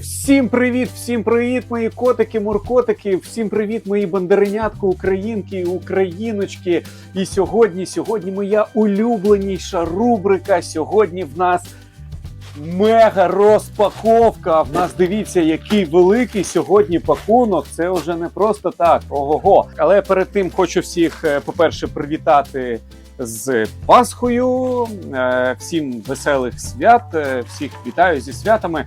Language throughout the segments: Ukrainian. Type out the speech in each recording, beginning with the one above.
Всім привіт, всім привіт, мої котики, муркотики, всім привіт, мої бандеренятки, українки, україночки. І сьогодні, сьогодні моя улюбленіша рубрика. Сьогодні в нас мега розпаковка. В нас дивіться, який великий сьогодні пакунок. Це вже не просто так. Ого-го. Але перед тим хочу всіх, е, по-перше, привітати з Пасхою. Е, Всім веселих свят, е, всіх вітаю зі святами.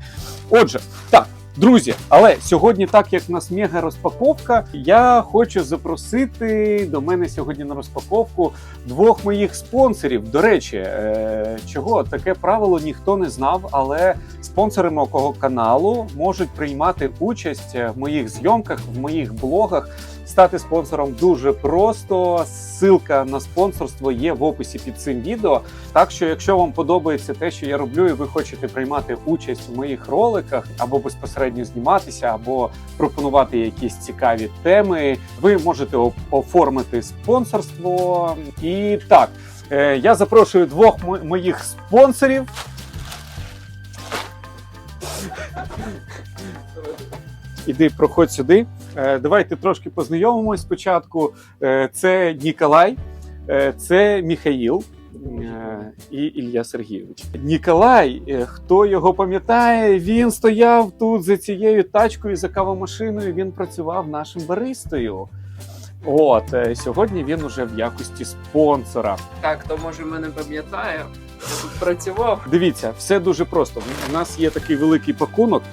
Отже, так. Друзі, але сьогодні, так як в нас мега розпаковка, я хочу запросити до мене сьогодні на розпаковку двох моїх спонсорів. До речі, е, чого таке правило ніхто не знав, але спонсори мого каналу можуть приймати участь в моїх зйомках, в моїх блогах. Стати спонсором дуже просто. Ссылка на спонсорство є в описі під цим відео. Так що, якщо вам подобається те, що я роблю, і ви хочете приймати участь в моїх роликах, або безпосередньо зніматися, або пропонувати якісь цікаві теми, ви можете оформити спонсорство. І так, е, я запрошую двох мо- моїх спонсорів. Іди, проходь сюди. Е, Давайте трошки познайомимось спочатку. Е, Це Ніколай, е, це Міхаїл і Ілля Сергійович. Ніколай, хто його пам'ятає, він стояв тут за цією тачкою, за кавомашиною. Він працював нашим баристою. От сьогодні він уже в якості спонсора. Так, хто може мене пам'ятає, я тут працював. Дивіться, все дуже просто. У нас є такий великий пакунок.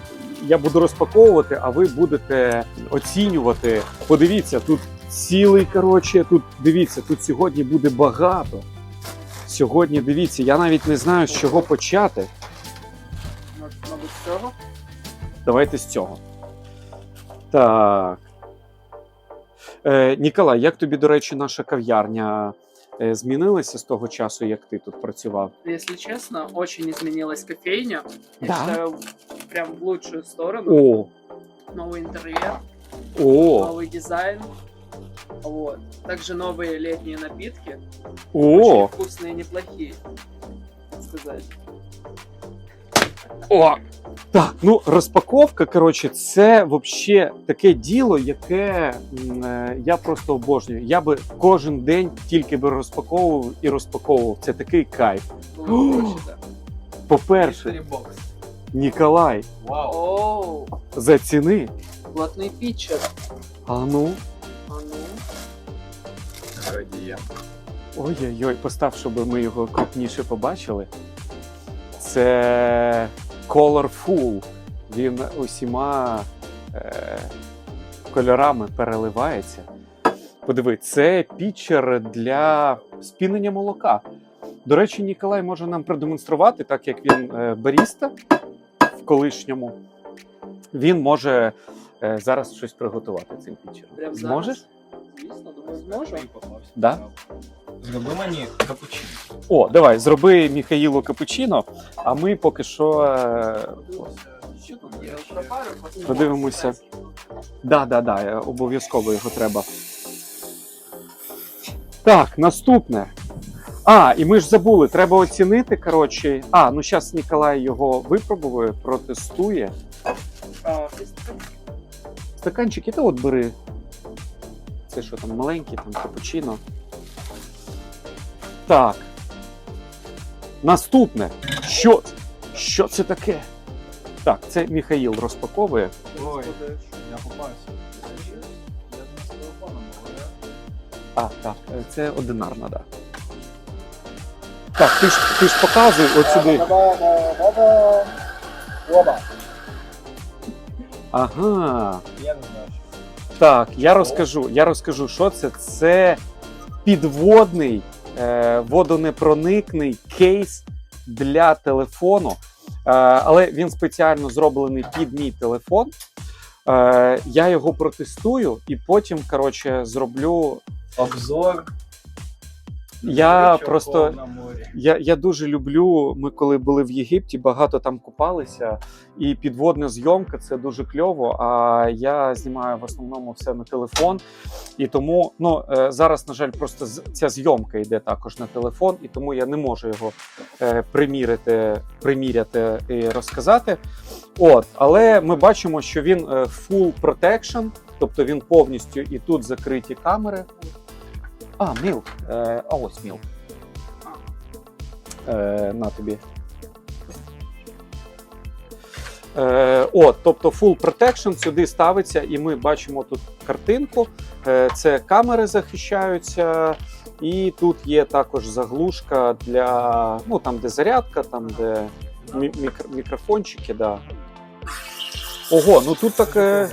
Я буду розпаковувати, а ви будете оцінювати. Подивіться, тут цілий коротше. Тут дивіться, тут сьогодні буде багато. Сьогодні дивіться, я навіть не знаю, з чого почати. Мабуть, з цього. Давайте з цього. Так. Е, Ніколай, як тобі, до речі, наша кав'ярня е, змінилася з того часу, як ти тут працював? Если честно, очень изменилась кофейня. Я Да? считаю, прям в лучшую сторону. О, Новый интерьер, о, новый дизайн. Вот. Также новые летние напитки. о. Очень вкусные и неплохие. так сказать. О! Так, ну розпаковка, коротше, це взагалі таке діло, яке м, е, я просто обожнюю. Я би кожен день тільки би розпаковував і розпаковував. Це такий кайф. Было бы очень, да. По-перше, Ніколай, Вау! Оу, заціни. плотный питчер. А ну. А ну. Радієм. Ой-ой-ой, постав, щоб ми його крупніше побачили. Це Colorful. Він усіма е, кольорами переливається. Подиви, це пічер для спінення молока. До речі, Ніколай може нам продемонструвати, так як він е, баріста в колишньому. Він може е, зараз щось приготувати цим пічером. Прям зараз? Зможеш? Звісно, думаю, зможу. Да? Зроби мені капучино. О, давай, зроби Міхаїлу капучино, а ми поки що. е. Подивимося. Да, да, да, е, обов'язково його треба. Так, наступне. А, і ми ж забули, треба оцінити. Коротше. А, ну зараз Ніколай його випробує, протестує. Стаканчики, та от бери. Це що там, маленький, там капучино. Так. Наступне. Що? Що це таке? Так, це Міхаїл розпаковує. Ой, я попався. Я з телефоном говорю. А, так, це одинарна, да. Так, ти ж, ти ж показуй от сюди. Оба. Ага. Я не знаю. Так, я розкажу. Я розкажу, що це. Це підводний водонепроникний кейс для телефону. Е, але він спеціально зроблений під мій телефон. Е, я його протестую і потім, коротше, зроблю Обзор Я просто. Я, я дуже люблю. Ми коли були в Єгипті, багато там купалися, і підводна зйомка це дуже кльово. А я знімаю в основному все на телефон. І тому ну е, зараз, на жаль, просто ця зйомка йде також на телефон, і тому я не можу його е, примірити, приміряти і розказати. От, але ми бачимо, що він е, full protection, тобто він повністю і тут закриті камери. А, мілк. Е, а ось мілк. Е, на тобі. Е, от, тобто full protection сюди ставиться, і ми бачимо тут картинку. Е, це камери захищаються, і тут є також заглушка для ну там, де зарядка, там де мі- мікро- мікрофончики. Да. Ого, ну тут так. Е,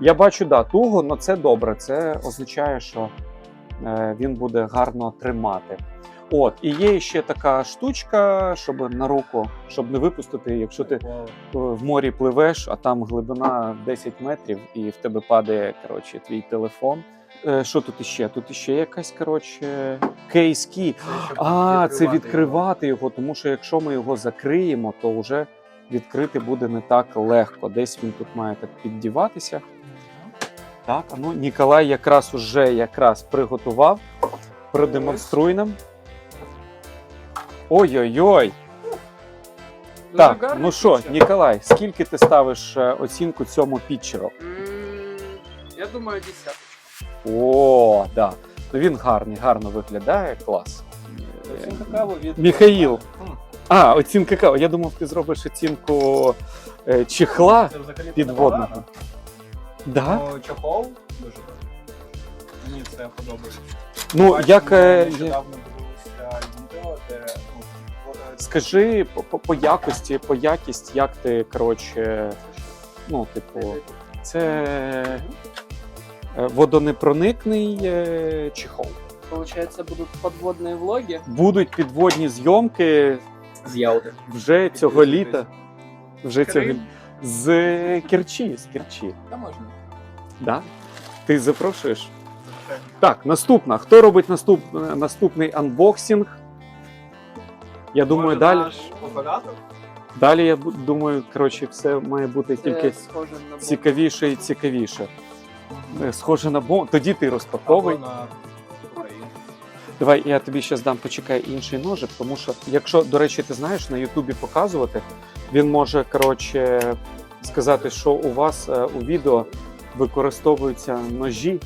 я бачу, да, туго, але це добре. Це означає, що він буде гарно тримати. От, і є ще така штучка, щоб на руку, щоб не випустити, якщо ти е, в морі пливеш, а там глибина 10 метрів, і в тебе падає коротше, твій телефон. Е, Що тут іще? Тут іще якась коротше кейс-кі. А, це відкривати відкривати його, тому що якщо ми його закриємо, то вже відкрити буде не так легко. Десь він тут має так піддіватися. Так, а ну Ніколай якраз уже якраз приготував. Продемонструй нам. Ой-ой-ой. Так, ну що. Ніколай, скільки ти ставиш е, оцінку цьому пітчеру? Я думаю, десяточка. О, да. Ну він гарний, гарно виглядає, клас. Оцінка кави від Міхаїл. А, оцінка кава. Я думав, ти зробиш оцінку е, чехла підводного. Да? Ну, чохол дуже добре. Мені це подобається. Ну, як. е, є- нещодавно дивилися відео, де ну, вода Скажи по, по, по якості, по якість, як ти, коротше, ну, типу, це е, водонепроникний е, чехол. Получается, будут подводные влоги. Будуть підводні зйомки з Ялти. вже цього літа. Вже цього Крим. З Керчі, з Керчі. Та можна. Да? Ти запрошуєш? Так, наступна. Хто робить наступ, наступний анбоксинг? Я думаю, Може, далі. наш оператор? Далі я думаю, коротше, все має бути тільки Це схоже на бомбу. цікавіше і цікавіше. Е, Схоже на бомбу. Тоді ти розпаковуй. Або на Україну. Давай я тобі ще дам почекай інший ножик, тому що, якщо, до речі, ти знаєш, на Ютубі показувати, він може коротше сказати, що у вас е, у відео використовуються ножі.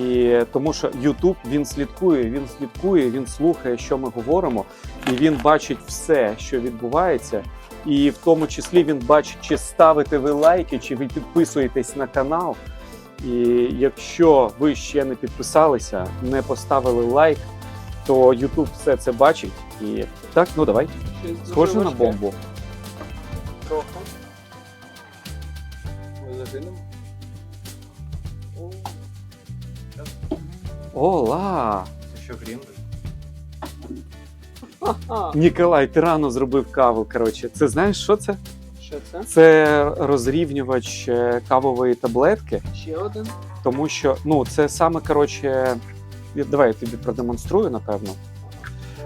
І тому що Ютуб він слідкує, він слідкує, він слухає, що ми говоримо, і він бачить все, що відбувається. І в тому числі він бачить, чи ставите ви лайки, чи ви підписуєтесь на канал. І якщо ви ще не підписалися, не поставили лайк, то YouTube все це бачить. І так, ну давай, схоже на бомбу. Трохи. Ми загинемо. Ола! Це що? Ага. Ніколай, ти рано зробив каву. Коротше, це знаєш, що це? Що це? Це розрівнювач е, кавової таблетки, Ще один. тому що ну це саме коротше. Давай я тобі продемонструю, напевно.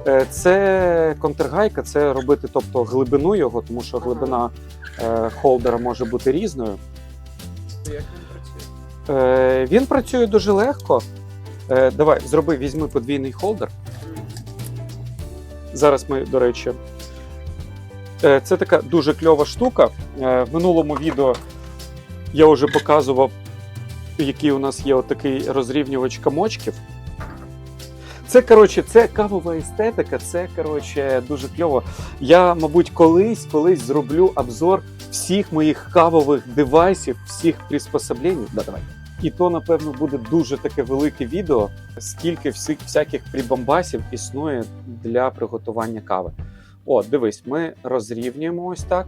Е, Це контргайка, це робити, тобто глибину його, тому що глибина е, холдера може бути різною. Як він працює? Е, Він працює дуже легко. Давай, зроби, візьми подвійний холдер. Зараз ми, до речі, це така дуже кльова штука. В минулому відео я вже показував, який у нас є отакий розрівнювач комочків. Це, коротше, це кавова естетика, це, коротше, дуже кльово. Я, мабуть, колись, колись зроблю обзор всіх моїх кавових девайсів, всіх приспособлень. Да, давай. І то, напевно, буде дуже таке велике відео, скільки всіх всяких прибамбасів існує для приготування кави. О, дивись, ми розрівнюємо ось так.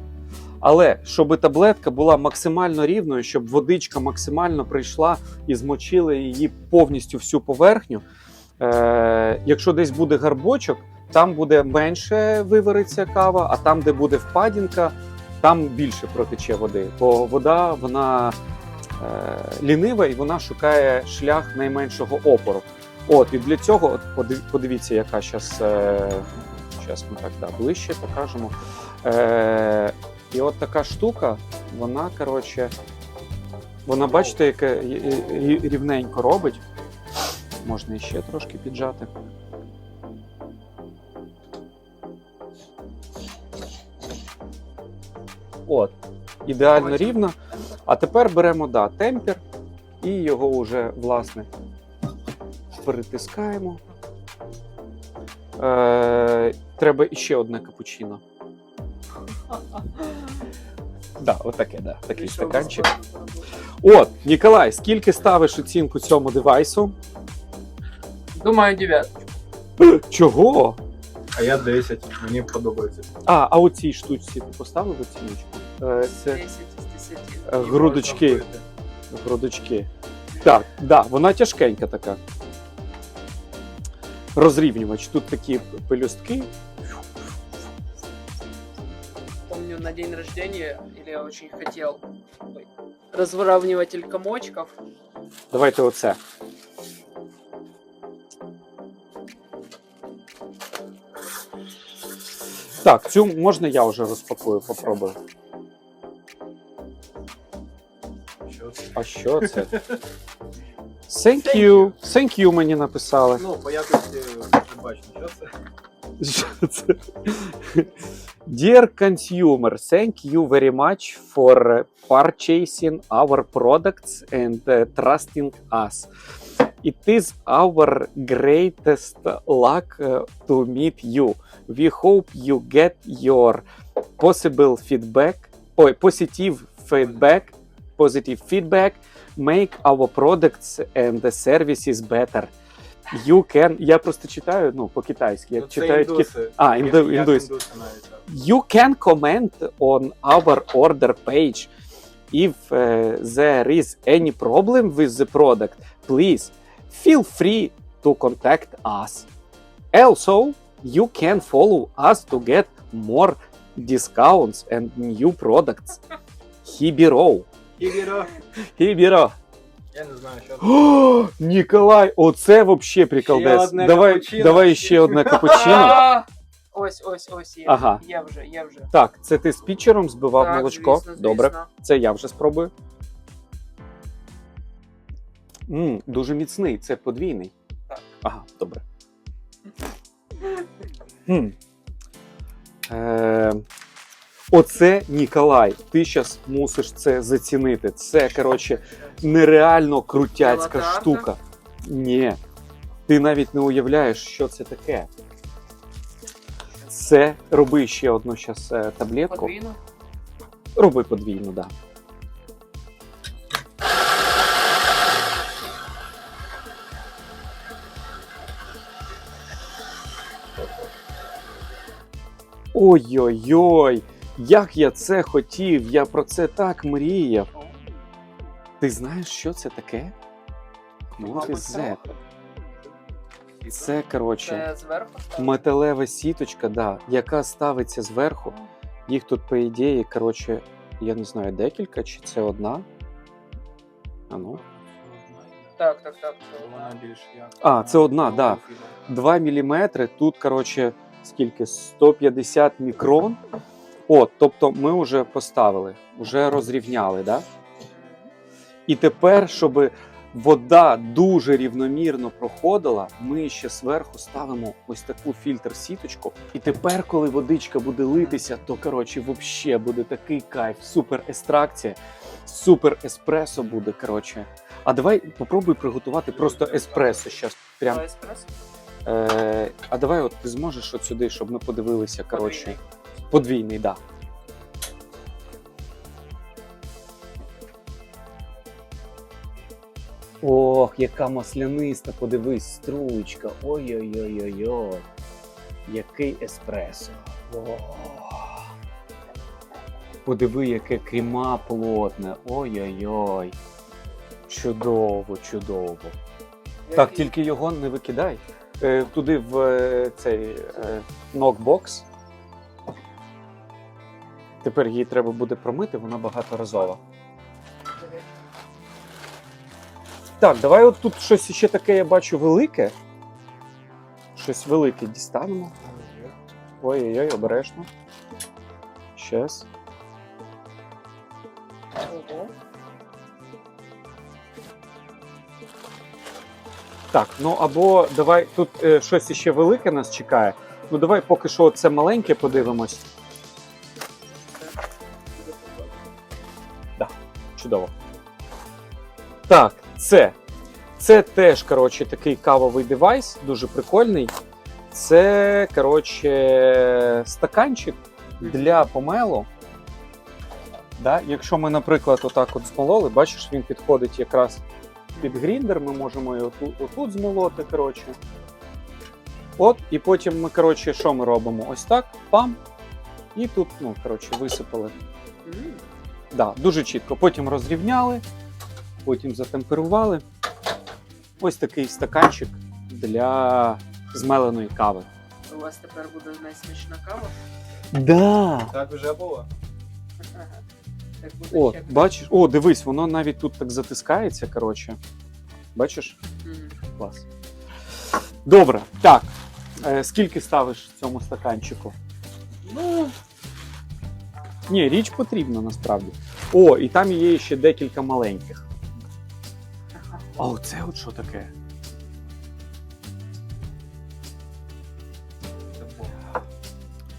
Але щоб таблетка була максимально рівною, щоб водичка максимально прийшла і змочила її повністю всю поверхню. Е, якщо десь буде гарбочок, там буде менше вивариться кава, а там, де буде впадінка, там більше протече води. Бо вода вона е, лінива і вона шукає шлях найменшого опору. От, і для цього, от подивіться, яка зараз. Е, ми так да, ближче покажемо. Е, і от така штука, вона, коротше, вона, бачите, яке рі- рі- рівненько робить. Можна іще трошки піджати. От, ідеально рівно. А тепер беремо да, темпер і його вже, власне, перетискаємо. Е, треба іще одне капучино. Да, отаке, да, такий стаканчик. От, Ніколай, скільки ставиш оцінку цьому девайсу? Думаю, дев'ятку. Чого? А я 10, мені подобається. А, а оцій штучці ти поставив оціночку? Е, це 10 з 10. е, грудочки. Грудочки. Так, да, вона тяжкенька така. Розрівнювач. Тут такі пелюстки. Помню, на день рождения, или я очень хотел, ой, разворавниватель комочков. Давайте оце. Так, цю можна я вже розпакую, попробую. Що це? А що це? Thank you. Thank you мені написали. Ну, по якості не бачно, що це. Що це? Dear consumer, thank you very much for purchasing our products and uh, trusting us. It is our greatest luck uh, to meet you. We hope you get your possible feedback, ой, positive feedback, positive feedback, make our products and the services better. You can, я просто читаю, ну, по-китайськи, як Ну, читають кит... індуси. А, інду- індуси. You can comment on our order page. If uh, there is any problem with the product, please feel free to contact us. Also, you can follow us to get more discounts and new products. Hibiro. Кігіро. Hibiro. Я не знаю, що. О, Ніколай, оце вообще приколдес. одне Давай, капучино. давай ще одне капучино. А, Ось, ось, ось є. Ага. Є вже, є вже. Так, це ти з пічером збивав Так, молочко. звісно, Добре. Це я вже спробую. М дуже міцний, це подвійний. Так. Ага, добре. Хм. Е, оце Ніколай. Ти зараз мусиш це зацінити. Це, коротше, нереально крутяцька Золота штука. Ні. Ти навіть не уявляєш, що це таке. Це роби ще одну щас е, таблетку. Подвійну. Роби подвійну, да. Ой-ой-ой, як я це хотів, я про це так мріяв. Ти знаєш, що це таке? What is? Це, коротше, Це зверху. металева сіточка, да, яка ставиться зверху. Їх тут, по ідеї, коротше, я не знаю, декілька, чи це одна. А ну. Так, так, так. це Вона більш як. А, це одна, да. 2 мм, тут, коротше, скільки? 150 мікрон. От, тобто ми вже поставили, вже розрівняли, да? І тепер, щоб вода дуже рівномірно проходила, ми ще зверху ставимо ось таку фільтр-сіточку. І тепер, коли водичка буде литися, то коротше, взагалі буде такий кайф, супер екстракція, супер еспресо буде. Коротше. А давай попробуй приготувати просто еспресо. Щас прям еспресо. Е, а давай, от ти зможеш от сюди, щоб ми подивилися. Коротше, подвійний, да. Ох, яка масляниста, подивись, струєчка. Ой-ой-ой-ой-ой. Який еспресо. О. Подиви, яке крема плотне. Ой-ой-ой. Чудово, чудово. Так, тільки його не викидай. Е, туди в е, цей е, нокбокс. Тепер її треба буде промити, вона багаторазова. Так, давай от тут щось ще таке, я бачу, велике. Щось велике дістанемо. Ой-ой-ой, обережно. Щас. Так, ну або давай тут е, щось ще велике нас чекає. Ну давай поки що це маленьке подивимось. Чудово. Так, це. Це теж, коротше, такий кавовий девайс, дуже прикольний. Це, коротше, стаканчик для помелу. Да? Якщо ми, наприклад, отак от змололи, бачиш, він підходить якраз під гріндер, ми можемо його тут, отут змолоти, коротше. От, і потім ми, коротше, що ми робимо? Ось так, пам. І тут, ну, коротше, висипали. М, Да, дуже чітко. Потім розрівняли, потім затемперували. Ось такий стаканчик для змеленої кави. У вас тепер буде найсмачна кава? Да. Так вже було. Так буде О, ще. бачиш? О, дивись, воно навіть тут так затискається, коротше. Бачиш? Мгм. Клас. Добре, так. Е, скільки ставиш цьому стаканчику? Ну, Ні, річ потрібна насправді. О, і там є ще декілька маленьких. ага. О, це от що таке?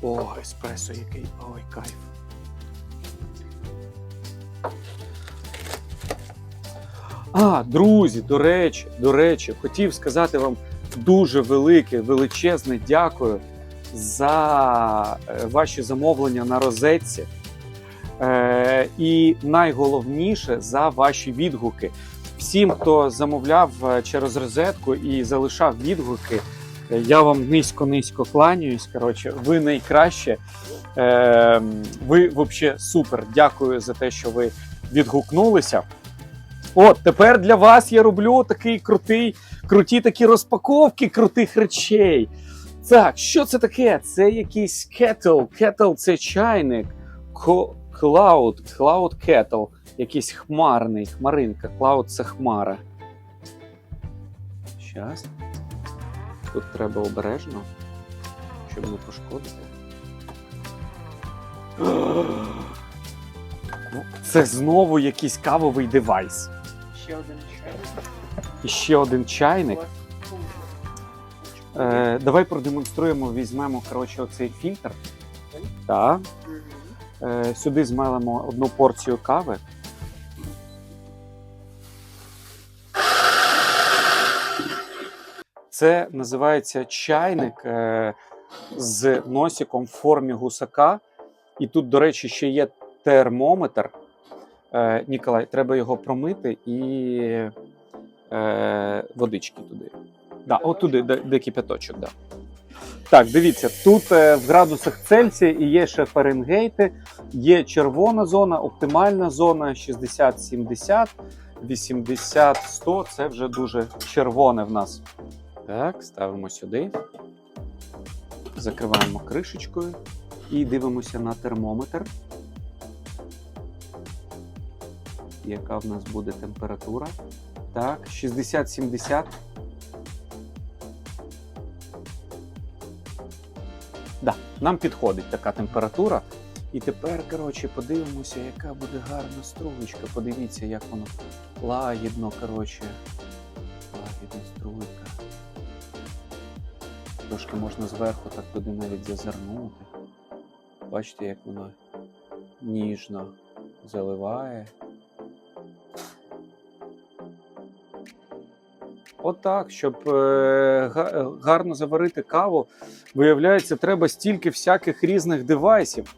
О, еспресо який. Ой, кайф. А, друзі, до речі, до речі, хотів сказати вам дуже велике, величезне дякую за е, ваші замовлення на розетці. Е, і найголовніше за ваші відгуки. Всім, хто замовляв е, через розетку і залишав відгуки, е, я вам низько-низько кланяюсь. Коротше, ви найкраще. Е, ви взагалі супер. Дякую за те, що ви відгукнулися. От тепер для вас я роблю такий крутий, круті такі розпаковки крутих речей. Так, що це таке? Це якийсь кетл. Кетл це чайник. Cloud, Cloud Kettle. Якийсь хмарний, хмаринка. Cloud це хмара. Щас. Тут треба обережно, щоб не пошкодити. Ну, Це знову якийсь кавовий девайс. Ще один чайник. І ще один чайник. Е, давай продемонструємо, візьмемо коротше, оцей фільтр. Так. Е, сюди змелимо одну порцію кави. Це називається чайник е, з носиком в формі гусака. І тут, до речі, ще є термометр. Е, Ніколай, треба його промити і е, водички туди. Да, от туди, де, де кипяточок, да. Так, дивіться, тут е, в градусах Цельсія і є ще Фаренгейти, є червона зона, оптимальна зона 60-70, 80-100 це вже дуже червоне в нас. Так, ставимо сюди. Закриваємо кришечкою і дивимося на термометр. Яка в нас буде температура? Так, 60-70. Да, нам підходить така температура. І тепер, коротше, подивимося, яка буде гарна струєчка. Подивіться, як воно лагідно, коротше. Лагідна струйка. Трошки можна зверху так туди навіть зазирнути. Бачите, як воно ніжно заливає. Отак, щоб е, га- гарно заварити каву, виявляється, треба стільки всяких різних девайсів.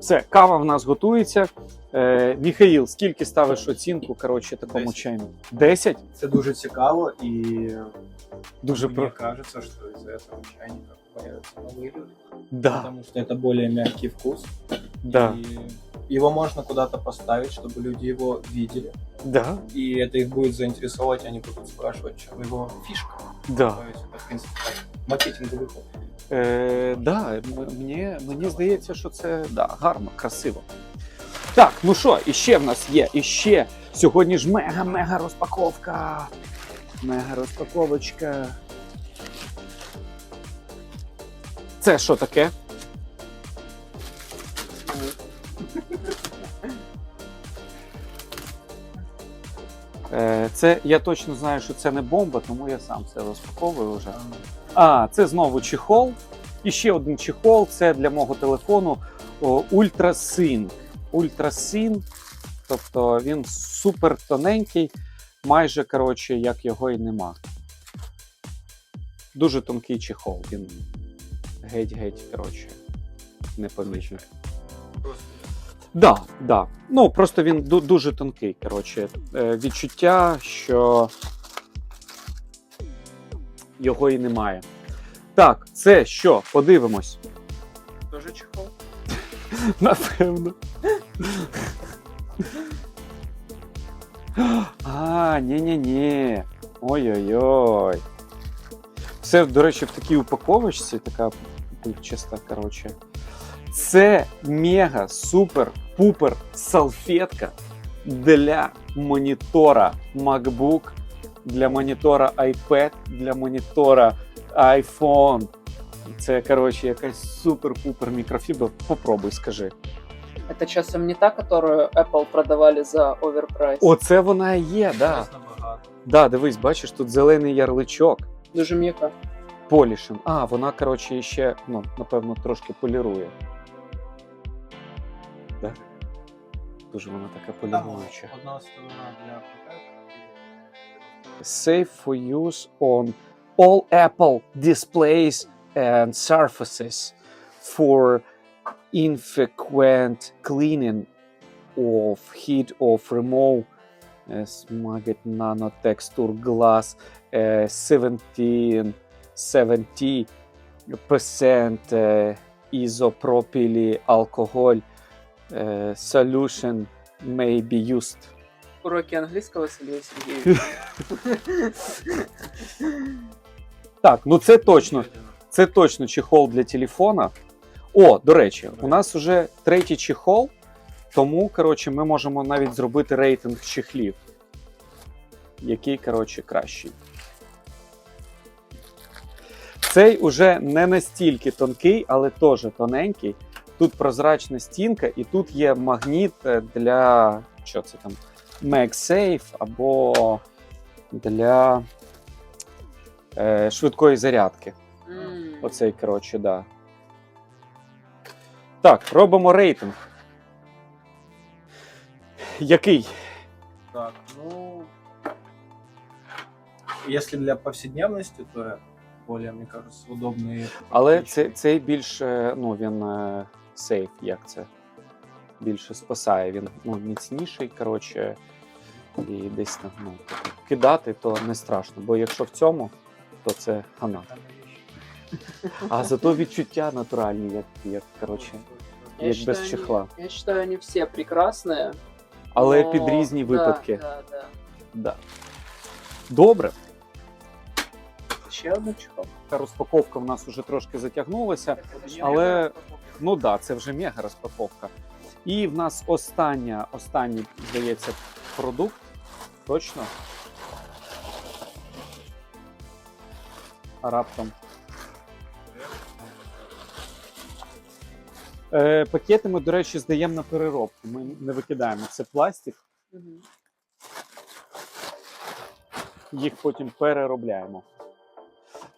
Все, кава в нас готується. Е, Міхаїл, скільки ставиш оцінку коротше, такому Десять. чайну? 10? Це дуже цікаво і Дуже мне про. кажется, что из-за этого чайника появятся новые люди. Да, Потому что это более мягкий вкус. да, И его можно куда-то поставить, чтобы люди его видели. да, И это их будет заинтересовать, и они будут спрашивать, в чем его фишка. да. То есть это, в принципе, так, маркетинговый ход. Е, да, м- мені, мені здається, що це да, гарно, красиво. Так, ну що, іще в нас є, іще Сьогодні ж мега-мега розпаковка. Мега розпаковочка. Це що таке? Це я точно знаю, що це не бомба, тому я сам це розпаковую вже. А, це знову чехол. І ще один чехол це для мого телефону о, UltraSync. UltraSync, тобто він супер тоненький, майже коротше, як його і нема. Дуже тонкий чехол. Він геть-геть, коротше, непомічний. Да, да. Ну просто він дуже тонкий. Коротше, Е, відчуття, що його і немає. Так, це що? Подивимось. Тоже чехол. Напевно. А, ні-ні-ні. Ой-ой-ой. Все, до речі, в такій упаковочці, така пивчаста, коротше. Це мега супер пупер салфетка для монітора MacBook, для монітора iPad, для монітора iPhone. Це, коротше, якась супер-пупер мікрофібра. Попробуй, скажи. Это часом не та, которую Apple продавали за оверпрайс. Оце вона і є, да. Да, дивись, бачиш, тут зелений ярличок. Дуже м'яка. Полішин. А, вона, коротше, ще, ну, напевно, трошки полірує. Дуже вона така Там поліруюча. одна сторона для ПК. Safe for use on all Apple displays and surfaces for infrequent cleaning of heat of remove uh, Smugget Nano Texture Glass uh, 17 70 percent uh, isopropyl alcohol uh, solution may be used. Уроки англійського Сергія Сергійовича. Так, ну це точно. Це точно чехол для телефона. О, до речі, у нас вже третій чехол, тому коротше, ми можемо навіть зробити рейтинг чехлів. Який, коротше, кращий. Цей уже не настільки тонкий, але теж тоненький. Тут прозрачна стінка, і тут є магніт е, для що це там? MagSafe або для е, швидкої зарядки. М. Оцей, коротше, да. Так, робимо рейтинг. Який? Так, ну... Если для повседневности, то более, мне кажется, удобный. Але це, цей більш, е, ну, він е, сейф, як це? Більше спасає. Він ну, міцніший, коротше, і десь там, ну, кидати то не страшно. Бо якщо в цьому, то це хана. А зато відчуття натуральні, як, як коротше, Я як без чехла. Я считаю, они все прекрасные. Але но- під різні випадки. Да, да. Да. Добре. Ще один чехол. Та розпаковка в нас вже трошки затягнулася. Але- Ну да, це вже мега розпаковка. І в нас остання, останній, здається, продукт. Точно. А раптом. Е, пакети ми, до речі, здаємо на переробку. Ми не викидаємо. Це пластик, їх потім переробляємо.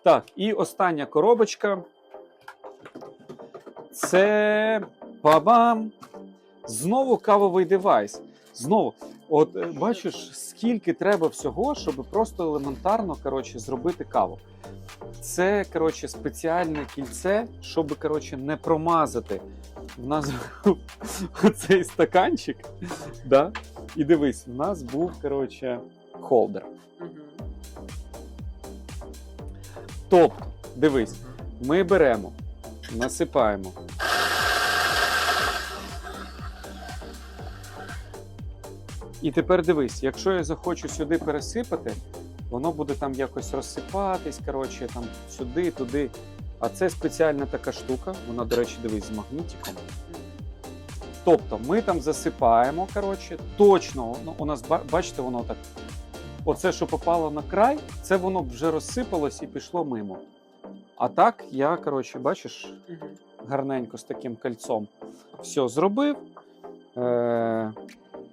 Так, і остання коробочка. Це бабам! Знову кавовий девайс. Знову, от е, бачиш, скільки треба всього, щоб просто елементарно коротше, зробити каву. Це коротше, спеціальне кільце, щоб коротше, не промазати. В нас цей стаканчик. Да? І дивись, в нас був коротше, холдер. Тобто, дивись, ми беремо, насипаємо. І тепер дивись, якщо я захочу сюди пересипати, воно буде там якось розсипатись, коротше, там сюди, туди. А це спеціальна така штука. Вона, до речі, дивись, з магнітиком. Тобто ми там засипаємо, коротше, точно, ну, у нас бачите, воно так. Оце, що попало на край, це воно вже розсипалось і пішло мимо. А так, я, коротше, бачиш, гарненько з таким кольцом все зробив. Е-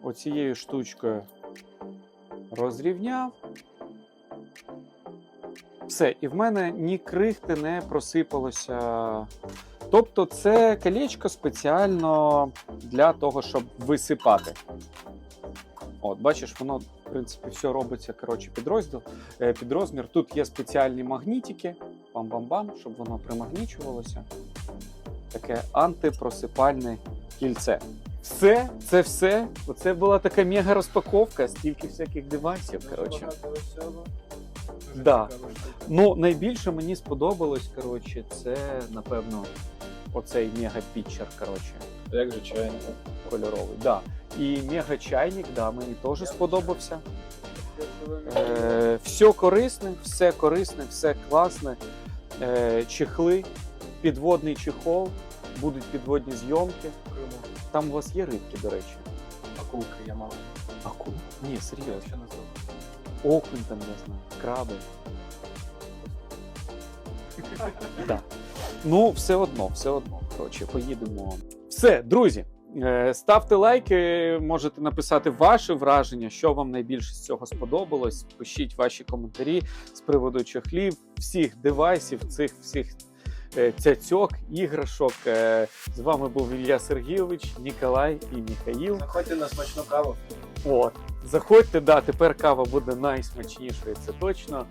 оцією штучкою розрівняв. Все, і в мене ні крихти не просипалося. Тобто, це колечко спеціально для того, щоб висипати. От, бачиш, воно, в принципі, все робиться коротше, під розділ, е, під розмір. Тут є спеціальні магнітики, бам-бам-бам, щоб воно примагнічувалося. Таке антипросипальне кільце. Все, це все. Оце була така мега розпаковка, стільки всяких девайсів. Коротше. Да. Ну, найбільше мені сподобалось, коротше, це, напевно, оцей мега-пітчер, коротше, Як же чайник. кольоровий. Да. І мега-чайник, да, мені теж сподобався. Е, все корисне, все корисне, все класне. Е, чехли, підводний чехол, будуть підводні зйомки. Там у вас є рибки, до речі. Акулки я мав. Акул? Ні, серйозно. не. Окунь там, я знаю, краби. Да. Ну, все одно, все одно. Коротше, поїдемо. Все, друзі. Е, Ставте лайки, можете написати ваше враження, що вам найбільше з цього сподобалось. Пишіть ваші коментарі з приводу чохлів, всіх девайсів, цих всіх е, цяцьок, іграшок. Е, З вами був Ілля Сергійович, Ніколай і Міхаїл. Заходьте на смачну каву. От. Заходьте, да, тепер кава буде найсмачнішою, це точно.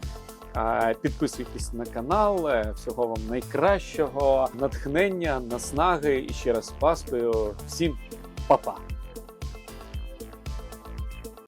Підписуйтесь на канал. е, Всього вам найкращого, натхнення, наснаги і ще раз Паскою. Всім па-па!